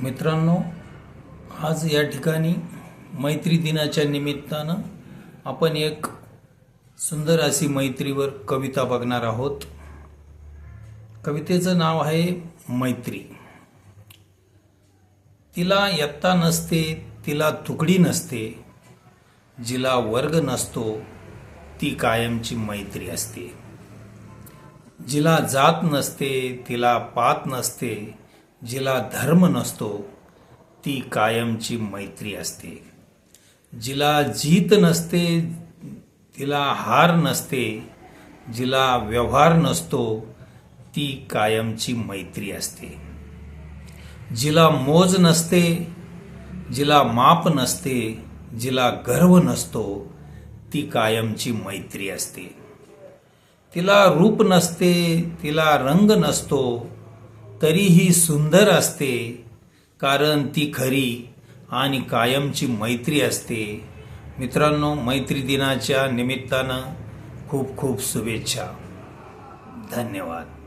मित्रांनो आज या ठिकाणी मैत्री दिनाच्या निमित्तानं आपण एक सुंदर अशी मैत्रीवर कविता बघणार आहोत. कवितेचं नाव आहे मैत्री. तिला यत्ता नसते तिला तुकडी नसते जिला वर्ग नसतो ती कायमची मैत्री असते. जिला जात नसते तिला पात नसते जिला धर्म नसतो ती कायमची मैत्री असते. जिला जीत नसते तिला हार नसते जिला व्यवहार नसतो ती कायमची मैत्री असते. जिला मोज नसते जिला माप नसते जिला गर्व नसतो ती कायमची मैत्री असते. तिला रूप नसते तिला रंग नसतो तरीही सुंदर असते कारण ती खरी आणि कायमची मैत्री असते. मित्रांनो मैत्री दिनाच्या निमित्तानं खूप खूप शुभेच्छा. धन्यवाद.